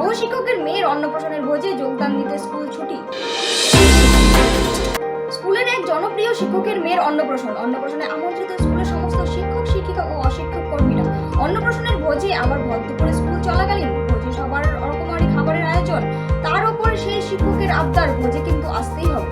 সহশিক্ষকের মেয়ের অন্নপ্রাশনের ভোজে যোগদান দিতে স্কুল ছুটি। স্কুলের এক জনপ্রিয় শিক্ষকের মেয়ের অন্নপ্রাশন। অন্নপ্রাশনে আমন্ত্রিত স্কুলের সমস্ত শিক্ষক, শিক্ষিকা ও অশিক্ষক কর্মীরা। অন্নপ্রাশনের ভোজে আবার ভদ্রপুরে স্কুল চলাকালীন ভোজে সবার রকমারি খাবারের আয়োজন। তার উপর সেই শিক্ষকের আবদার, ভোজে কিন্তু আসতেই হবে।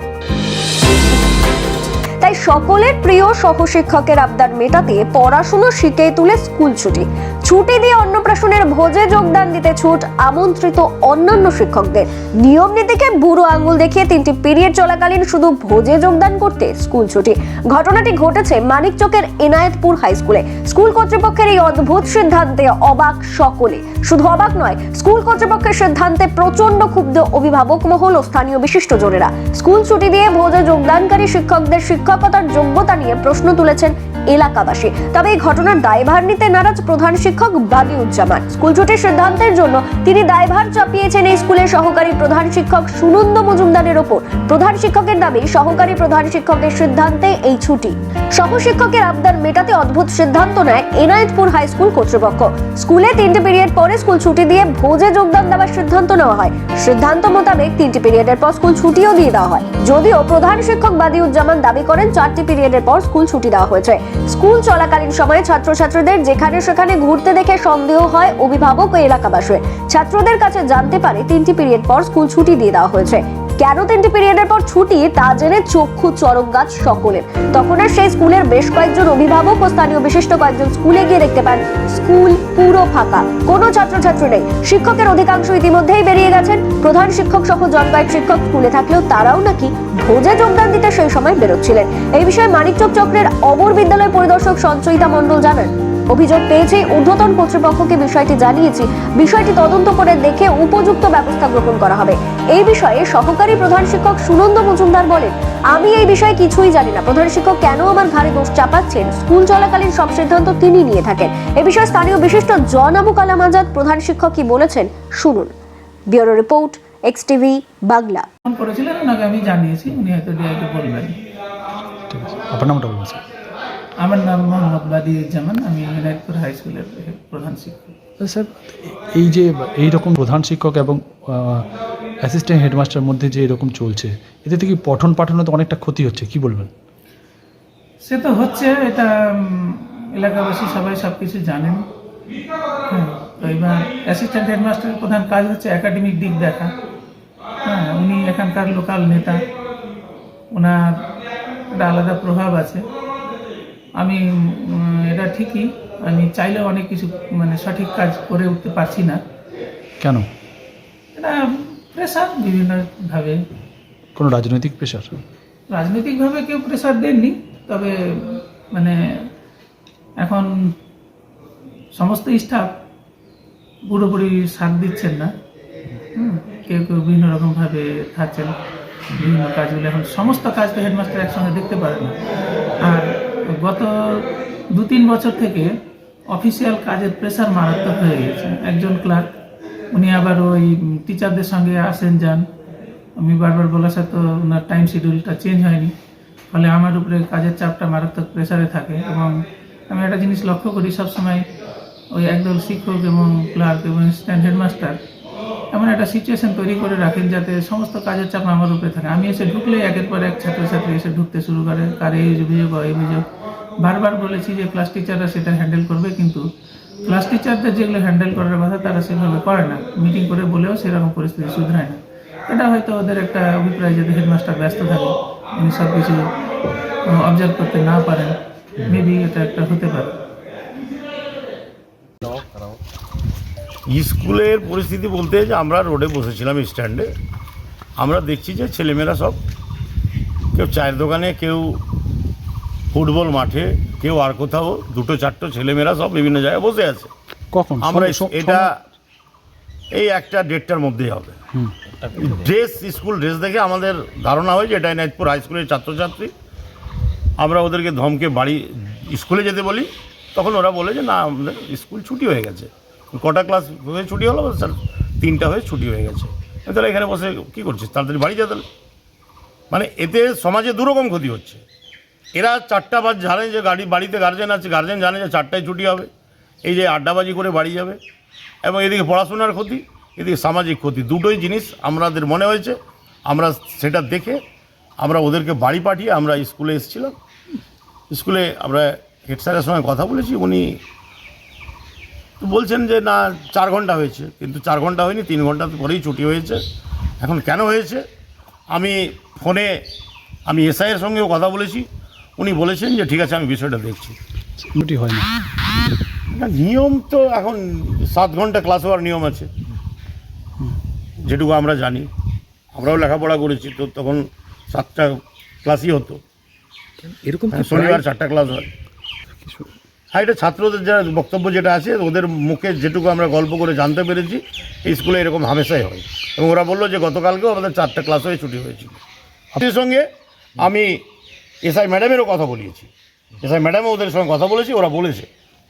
তাই সকলের প্রিয় সহশিক্ষকের আবদার মেটাতে পড়াশুনো শিখে তুলে স্কুল ছুটি। ছুটি দিয়ে অন্নপ্রাশনের ভোজে যোগদান দিতে ছুট আমন্ত্রিত অন্যান্য শিক্ষকদের। নিয়ম নীতিকে বুড়ো আঙুল দেখিয়ে তিনটি পিরিয়ড চলাকালীন শুধু ভোজে যোগদান করতে স্কুল ছুটি। ঘটনাটি ঘটেছে মানিকচকের এনায়েতপুর হাই স্কুলে। স্কুল কর্তৃপক্ষের এই অদ্ভুত সিদ্ধান্তে অবাক সকলে। শুধু অবাক নয়, স্কুল কর্তৃপক্ষের সিদ্ধান্তে প্রচণ্ড ক্ষুব্ধ অভিভাবক মহল ও স্থানীয় বিশিষ্ট জনেরা। স্কুল ছুটি দিয়ে ভোজে যোগদানকারী শিক্ষকদের শিক্ষকতার যোগ্যতা নিয়ে প্রশ্ন তুলেছেন এলাকাবাসী। তবে এই ঘটনার দায়ভার নিতে নারাজ প্রধান শিক্ষক বাদিউজ্জামান। স্কুল ছুটির সিদ্ধান্তের জন্য তিনি দায়ভার চাপিয়েছেন এই স্কুলের সহকারী প্রধান শিক্ষক সুনন্দ মজুমদারের ওপর। প্রধান শিক্ষকের দাবি, সহকারী প্রধান শিক্ষকের সিদ্ধান্তে এই ছুটি। সহশিক্ষকের আবদার মেটাতে অদ্ভুত সিদ্ধান্ত নেয় এনায়েতপুর হাই স্কুল কর্তৃপক্ষ। স্কুলে তিনটি পিরিয়ড পরে স্কুল ছুটি দিয়ে ভোজে যোগদান দেওয়ার সিদ্ধান্ত নেওয়া হয়। সিদ্ধান্ত মোতাবেক তিনটি পিরিয়ডের পর স্কুল ছুটিও দিয়ে দেওয়া হয়। যদিও প্রধান শিক্ষক বাদিউজ্জামান দাবি করেন, চারটি পিরিয়ডের পর স্কুল ছুটি দেওয়া হয়েছে। স্কুল চলাকালীন সময়ে ছাত্রছাত্রীদের যেখানে সেখানে ঘুরতে দেখে সন্দেহ হয় অভিভাবক ও এলাকাবাসীর। ছাত্রদের কাছে জানতে পারে, তিনটি পিরিয়ড পর স্কুল ছুটি দিয়ে দেওয়া হয়েছে। কেন তিনটি পিরিয়ডের পর ছুটি তা জেনে চক্ষু চরক গাছ সকলের। তখন আর সেই স্কুলের বেশ কয়েকজন অভিভাবক ও স্থানীয় বিশিষ্ট কয়েকজন স্কুলে গিয়ে দেখতে পান, স্কুল পুরো ফাঁকা, কোনো ছাত্রছাত্রী নেই। শিক্ষকের অধিকাংশ ইতিমধ্যেই বেরিয়ে গেছেন। প্রধান শিক্ষক সহ জন কয়েক শিক্ষক স্কুলে থাকলেও তারাও নাকি ভোজে যোগদান দিতে সেই সময় বেরোচ্ছিলেন। এই বিষয়ে মানিকচক চক্রের অমর বিদ্যালয় পরিদর্শক সঞ্চয়িতা মণ্ডল জানান। অভিযোগ পেয়েছে। ঊর্ধ্বতন কর্তৃপক্ষকে বিষয়টি জানিয়েছি। বিষয়টি তদন্ত করে দেখে উপযুক্ত ব্যবস্থা গ্রহণ করা হবে। এই বিষয়ে সহকারী প্রধান শিক্ষক সুনন্দ মজুমদার বলেন আমি এই বিষয়ে কিছুই জানি না। প্রধান শিক্ষক কেন আমার ঘাড়ে দোষ চাপাচ্ছেন? স্কুল চলাকালীন সব সিদ্ধান্ত তিনি নিয়ে থাকেন। এ বিষয়ে স্থানীয় বিশিষ্ট জন আবু কালাম আজাদ প্রধান শিক্ষক কি বলেছেন শুনুন। Bureau report X TV Bangla. Phone করেছিলেন? ওনাকে আমি জানিয়েছি। উনি হয়তো ডিআইকে বলবেন। আপনার নামটা বলুন স্যার। আমার নাম মোহাম্মদ বাদিউজ্জামান আমি এনায়তপুর হাই স্কুলের প্রধান শিক্ষক। স্যার এই যে এই রকম প্রধান শিক্ষক এবং অ্যাসিস্ট্যান্ট হেডমাস্টার মধ্যে যে এরকম চলছে এতে থেকে পঠন পাঠনে তো অনেকটা ক্ষতি হচ্ছে কি বলবেন? সে তো হচ্ছে এটা এলাকাবাসী সবাই সব কিছু জানেন। হ্যাঁ তো এবার অ্যাসিস্ট্যান্ট হেডমাস্টারের প্রধান কাজ হচ্ছে একাডেমিক দিক দেখা। হ্যাঁ উনি এখানকার লোকাল নেতা। ওনার একটা আলাদা প্রভাব আছে। আমি এটা ঠিকই। আমি চাইলেও অনেক কিছু মানে সঠিক কাজ করে উঠতে পারছি না। কেন? এটা প্রেশার বিভিন্নভাবে কোনো রাজনৈতিক প্রেশার রাজনৈতিকভাবে কেউ প্রেশার দেননি তবে মানে এখন সমস্ত স্টাফ পুরোপুরি সাথ দিচ্ছেন না। কেউ কেউ বিভিন্ন রকমভাবে থাকছেন। বিভিন্ন কাজগুলো এখন সমস্ত কাজ তো হেডমাস্টার একসঙ্গে দেখতে পারে না। আর গত দু তিন বছর থেকে অফিসিয়াল কাজের প্রেশার মারাত্মক হয়ে গেছে একজন ক্লার্ক উনি আবার ওই টিচারদের সঙ্গে আসেন যান। আমি বারবার বলার সাথে ওনার টাইম শিডিউলটা চেঞ্জ হয়নি। ফলে আমার উপরে কাজের চাপটা মারাত্মক প্রেসারে থাকে এবং আমি একটা জিনিস লক্ষ্য করি, সবসময় ওই একদল শিক্ষক এবং ক্লার্ক এবং স্ট্যান্ড হেডমাস্টার এমন একটা সিচুয়েশন তৈরি করে রাখেন যাতে সমস্ত কাজের চাপ আমার উপরে থাকে। আমি এসে ঢুকলেই একের পর এক ছাত্রছাত্রী এসে ঢুকতে শুরু করে, কার এই অভিযোগ এই অভিযোগ। বারবার বলেছি যে ক্লাস টিচাররা সেটা হ্যান্ডেল করবে, কিন্তু ক্লাস টিচারদের যেগুলো হ্যান্ডেল করার কথা, তারা সেভাবে করে না। মিটিং করে বলেও সেরকম পরিস্থিতি শুধরায় না। এটা হয়তো ওদের একটা অভিপ্রায় যদি হেডমাস্টার ব্যস্ত থাকে, উনি সব কিছু অবজার্ভ করতে না পারেন মেবি এটা একটা হতে পারে। স্কুলের পরিস্থিতি বলতে যে আমরা রোডে বসেছিলাম স্ট্যান্ডে আমরা দেখছি যে ছেলেমেয়েরা সব কেউ চায়ের দোকানে, কেউ ফুটবল মাঠে কেউ আর কোথাও দুটো চারটো ছেলেমেয়েরা সব বিভিন্ন জায়গায় বসে আছে। কখন? আমরা এটা এই একটা দেড়টার মধ্যেই হবে। ড্রেস স্কুল ড্রেস দেখে আমাদের ধারণা হয় যে এটা এনায়তপুর হাই স্কুলের ছাত্রছাত্রী। আমরা ওদেরকে ধমকে বাড়ি স্কুলে যেতে বলি তখন ওরা বলে যে না আমাদের স্কুল ছুটি হয়ে গেছে। কটা ক্লাস হয়ে ছুটি হলো? স্যার তিনটা হয়ে ছুটি হয়ে গেছে। তাহলে এখানে বসে কী করছিস? তাড়াতাড়ি বাড়ি যা তাহলে। মানে এতে সমাজে দুরকম ক্ষতি হচ্ছে। এরা চারটা বাজ জানে যে গাড়ি, বাড়িতে গার্জেন আছে গার্জেন জানে যে চারটায় ছুটি হবে। এই যে আড্ডাবাজি করে বাড়ি যাবে। এবং এদিকে পড়াশোনার ক্ষতি, এদিকে সামাজিক ক্ষতি। দুটোই জিনিস আমাদের মনে হয়েছে। আমরা সেটা দেখে আমরা ওদেরকে বাড়ি পাঠিয়ে আমরা স্কুলে এসেছিলাম। স্কুলে আমরা হেড স্যারের সঙ্গে কথা বলেছি। উনি বলছেন যে, না, চার ঘণ্টা হয়েছে। কিন্তু চার ঘণ্টা হয়নি, তিন ঘণ্টা পরেই ছুটি হয়েছে। এখন কেন হয়েছে? আমি ফোনে আমি এসআইয়ের সঙ্গেও কথা বলেছি। উনি বলেছেন যে ঠিক আছে আমি বিষয়টা দেখছি। ছুটি হয় না। নিয়ম তো এখন সাত ঘণ্টা ক্লাস হওয়ার নিয়ম আছে। যেটুকু আমরা জানি। আমরাও লেখাপড়া করেছি তো তখন সাতটা ক্লাসই হতো। এরকম হ্যাঁ, শনিবার চারটা ক্লাস হয়। হ্যাঁ এটা ছাত্রদের যা বক্তব্য যেটা আছে ওদের মুখে যেটুকু আমরা গল্প করে জানতে পেরেছি এই স্কুলে এরকম হামেশাই হয়। এবং ওরা বলল যে গতকালকেও আমাদের চারটা ক্লাস হয়ে ছুটি হয়েছিল। আপনাদের সঙ্গে আমি এসআই ম্যাডামেরও কথা বলিয়েছি। এসআই ম্যাডামও ওদের সঙ্গে কথা বলেছি ওরা বলেছে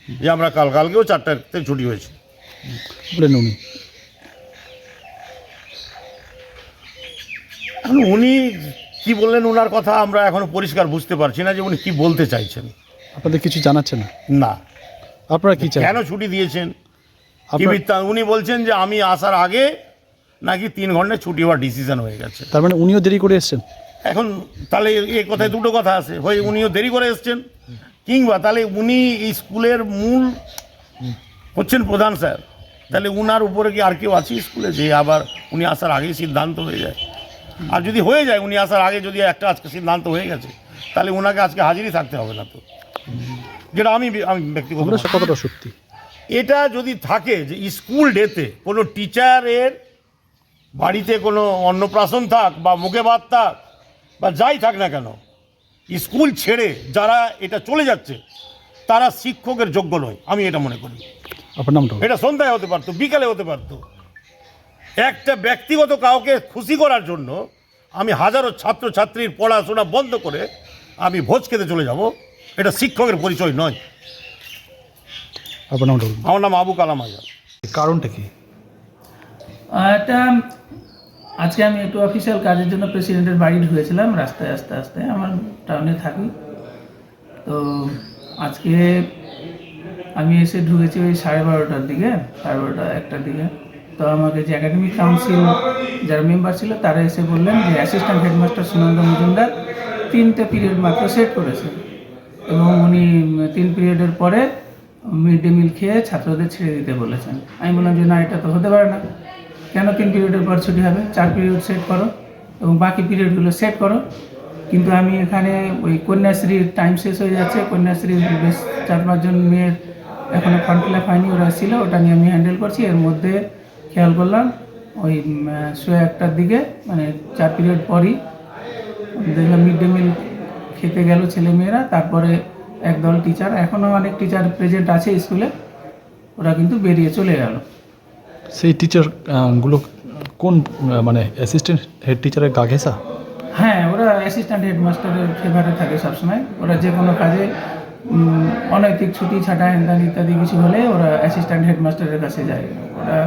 যে আমরা কাল কালকেও চারটাতে ছুটি হয়েছে। বলেন উনি উনি কি বললেন ওনার কথা আমরা এখনও পরিষ্কার বুঝতে পারছি না যে উনি কি বলতে চাইছেন। আপনাদের কিছু জানাচ্ছেন না? না। আপনারা কি চান? কেন ছুটি দিয়েছেন? উনি বলছেন যে আমি আসার আগে নাকি তিন ঘণ্টা ছুটি হওয়ার ডিসিশন হয়ে গেছে। তার মানে উনিও দেরি করে এসেছেন? এখন তাহলে এ কথায় দুটো কথা আছে। হয় উনিও দেরি করে এসছেন। কিংবা তাহলে উনি এই স্কুলের মূল হচ্ছেন প্রধান স্যার। তাহলে উনার উপরে কি আর কেউ আছে স্কুলে? যে আবার উনি আসার আগেই সিদ্ধান্ত হয়ে যায়। আর যদি হয়ে যায় উনি আসার আগে যদি একটা আজকে সিদ্ধান্ত হয়ে গেছে তাহলে ওনাকে আজকে হাজিরই থাকতে হবে না তো। যেটা আমি আমি ব্যক্তিগত কতটা সত্যি এটা যদি থাকে যে স্কুল ডেতে কোনো টিচারের বাড়িতে কোনো অন্নপ্রাশন থাক বা মুখে ভাত থাক বা যাই থাক না কেন স্কুল ছেড়ে যারা এটা চলে যাচ্ছে তারা শিক্ষকের যোগ্য নয় আমি এটা মনে করি। আপনার নামটা এটা সন্ধ্যায় হতে পারতো বিকালে হতে পারতো। একটা ব্যক্তিগত কাউকে খুশি করার জন্য আমি হাজারো ছাত্রছাত্রীর পড়াশোনা বন্ধ করে আমি ভোজ খেতে চলে যাব এটা শিক্ষকের পরিচয় নয়। আপনার আমার নাম আবু কালাম আজাদ। কারণটা কি? এটা আজকে আমি একটু অফিসিয়াল কাজের জন্য প্রেসিডেন্টের বাড়ি ঢুকেছিলাম, রাস্তায়, আস্তে আস্তে আমার টাউনে থাকি। তো আজকে আমি এসে ঢুকেছি ওই সাড়ে বারোটার দিকে, সাড়ে বারোটা, একটার দিকে। তো আমাকে যে একাডেমিক কাউন্সিল যারা মেম্বার ছিল, তারা এসে বললেন যে অ্যাসিস্ট্যান্ট হেডমাস্টার সুনন্দ মজুমদার তিনটে পিরিয়ড মাত্র সেট করেছে। এবং উনি তিন পিরিয়ডের পরে মিড ডে মিল খেয়ে ছাত্রদের ছেড়ে দিতে বলেছেন। আমি বললাম যে না, এটা তো হতে পারে না। কেন তিন পিরিয়ডের পর ছুটি হবে? চার পিরিয়ড সেট করো এবং বাকি পিরিয়ডগুলো সেট করো। কিন্তু আমি এখানে ওই কন্যাশ্রীর টাইম শেষ হয়ে যাচ্ছে। কন্যাশ্রীর বেশ চার পাঁচজন মেয়ের এখনও ফর্ম ফিল আপ হয়নি, ওরা ছিল, ওটা নিয়ে আমি হ্যান্ডেল করছি। এর মধ্যে খেয়াল করলাম, ওই শুয়ে একটার দিকে মানে চার পিরিয়ড পরই। দেখলাম মিড ডে মিল খেতে গেল ছেলে মেয়েরা তারপরে একদল টিচার এখনও অনেক টিচার প্রেজেন্ট আছে স্কুলে ওরা কিন্তু বেরিয়ে চলে গেল। সেই টিচারগুলো কোন মানে অ্যাসিস্ট্যান্ট হেড টিচারের গা ঘেঁষা? হ্যাঁ ওরা অ্যাসিস্ট্যান্ট হেডমাস্টারের ফেভারে থাকে সবসময়। ওরা যে কোনো কাজে অনৈতিক ছুটি ছাটা হ্যান্দান ইত্যাদি কিছু হলে ওরা অ্যাসিস্ট্যান্ট হেডমাস্টারের কাছে যায়। ওরা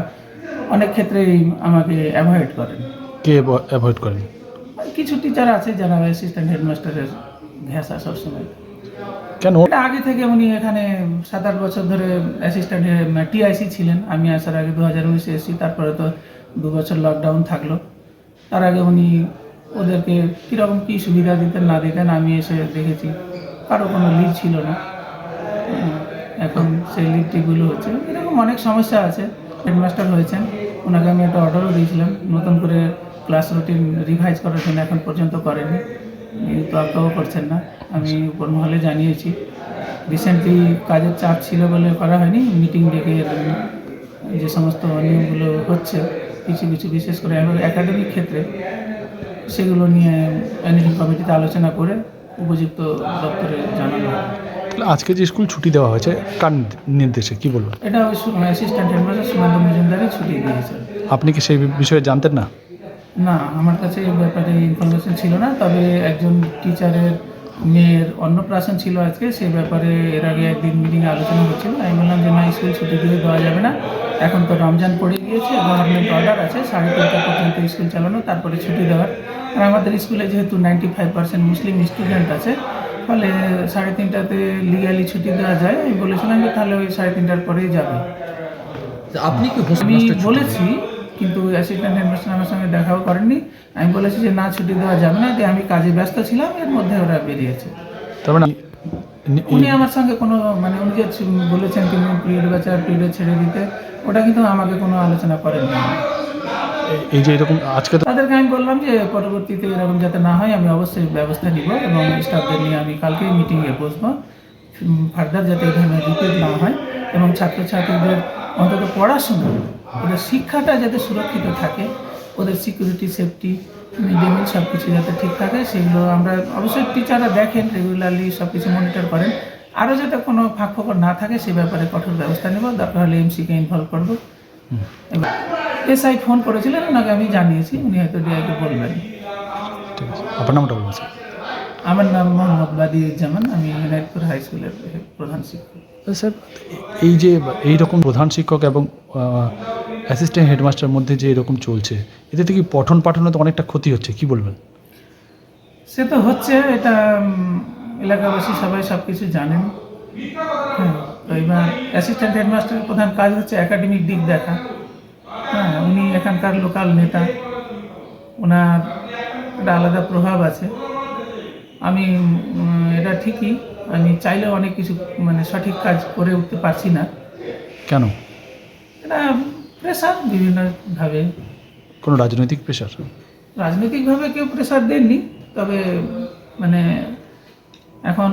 অনেক ক্ষেত্রেই আমাকে অ্যাভয়েড করেন। কে অ্যাভয়েড করেন? কিছু টিচার আছে যারা অ্যাসিস্ট্যান্ট হেডমাস্টারের ঘেঁষা সবসময়। কেন? আগে থেকে উনি এখানে সাত আট বছর ধরে অ্যাসিস্ট্যান্ট টিআইসি ছিলেন। আমি আসার আগে দু হাজার উনিশে এসেছি, তারপরে তো দু বছর লকডাউন থাকল। তার আগে উনি ওদেরকে কীরকম কী সুবিধা দিতেন না দিতেন, আমি এসে দেখেছি। কারও কোনো লিভ ছিল না। এখন সেই লিভ টিভগুলো হচ্ছে। এরকম অনেক সমস্যা আছে। হেডমাস্টার হয়েছেন, ওনাকে আমি একটা অর্ডারও দিয়েছিলাম। নতুন করে ক্লাস রুটিন রিভাইজ করার জন্য এখন পর্যন্ত করেনি। তোয়াক্কাও করছেন না। আমি উপর মহলে জানিয়েছি। রিসেন্টলি কাজের চাপ ছিল বলে করা হয়নি। মিটিং ডেকে যে সমস্ত নিয়মগুলো হচ্ছে কিছু কিছু বিশেষ করে একাডেমিক ক্ষেত্রে সেগুলো নিয়ে ম্যানেজিং কমিটিতে আলোচনা করে উপযুক্ত দপ্তরে জানানো তাহলে আজকে যে স্কুল ছুটি দেওয়া হয়েছে কার নির্দেশে? কি বলবেন? এটা অ্যাসিস্ট্যান্ট হেডমাস্টার সুনন্দ মজুমদারই ছুটি দিয়েছে আপনি কি সেই বিষয়ে জানতেন না? না আমার কাছে এই ব্যাপারে ইনফরমেশন ছিল না তবে একজন টিচারের মেয়ের অন্নপ্রাশন ছিল আজকে সেই ব্যাপারে এর আগে একদিন মিটিংয়ে আলোচনা হচ্ছিল। আমি বললাম যে না স্কুল ছুটি দিয়ে দেওয়া যাবে না। এখন তো রমজান পড়ে গিয়েছে গভর্নমেন্ট অর্ডার আছে সাড়ে তিনটা পর্যন্ত স্কুল চালানো তারপরে ছুটি দেওয়ার। আর আমাদের স্কুলে যেহেতু ninety five percent Muslim student আছে ফলে সাড়ে তিনটাতে লিগালি ছুটি দেওয়া যায়। আমি বলেছিলাম যে তাহলে ওই সাড়ে তিনটার পরেই যাবে। আপনি কি আমি বলেছি কিন্তু অ্যাসিস্ট্যান্ট হেডমাস্টার আমার সঙ্গে দেখাও করেননি। আমি বলেছি যে না ছুটি দেওয়া যাবে না। যে আমি কাজে ব্যস্ত ছিলাম এর মধ্যে ওরা বেরিয়েছে। তার মানে উনি আমার সঙ্গে কোনো মানে উনি যে বলেছেন তিনি পিরিয়ড বাচ্চার পিরিয়ড ছেড়ে দিতে ওটা কিন্তু আমাকে কোনো আলোচনা করেননি। এই- এই যে এরকম আজকে তাদেরকে আমি বললাম যে পরবর্তীতে এরকম যাতে না হয় আমি অবশ্যই ব্যবস্থা নিব এবং স্টাফদের নিয়ে আমি কালকেই মিটিংয়ে বসবো। ফার্দার যাতে এই ধরনের রিপিট না হয় এবং ছাত্রছাত্রীদের অন্তত পড়াশোনা ওদের শিক্ষাটা যাতে সুরক্ষিত থাকে ওদের security safety mid day meal সব কিছু যাতে ঠিক থাকে সেগুলো আমরা অবশ্যই টিচাররা দেখেন রেগুলারলি সব কিছু মনিটর করেন। আরও যাতে কোনো ফাঁক ফোকর না থাকে সে ব্যাপারে কঠোর ব্যবস্থা নেব। দরকার হলে এমসিকে ইনভলভ করব। এবার এসআই ফোন করেছিলেন ওনাকে আমি জানিয়েছি উনি হয়তো ডিআইকে বলবেন। ঠিক আছে। আপনার নামটা বলুন স্যার। আমার নাম মোহাম্মদ বাদিউজ্জামান আমি ইউনাইটপুর হাই স্কুলের প্রধান শিক্ষক। স্যার এই যে এই রকম প্রধান শিক্ষক এবং অ্যাসিস্ট্যান্ট হেডমাস্টার মধ্যে যে এরকম চলছে এতে থেকে পঠন পাঠনে তো অনেকটা ক্ষতি হচ্ছে কি বলবেন? সে তো হচ্ছে এটা এলাকাবাসী সবাই সব কিছু জানেন। হ্যাঁ তো এবার অ্যাসিস্ট্যান্ট হেডমাস্টারের প্রধান কাজ হচ্ছে একাডেমিক দিক দেখা। হ্যাঁ উনি এখানকার লোকাল নেতা। ওনার একটা আলাদা প্রভাব আছে। আমি এটা ঠিকই আমি চাইলেও অনেক কিছু মানে সঠিক কাজ করে উঠতে পারছি না। কেন? এটা প্রেশার বিভিন্নভাবে কোনো রাজনৈতিক প্রেশার? রাজনৈতিকভাবে কেউ প্রেশার দেননি তবে মানে এখন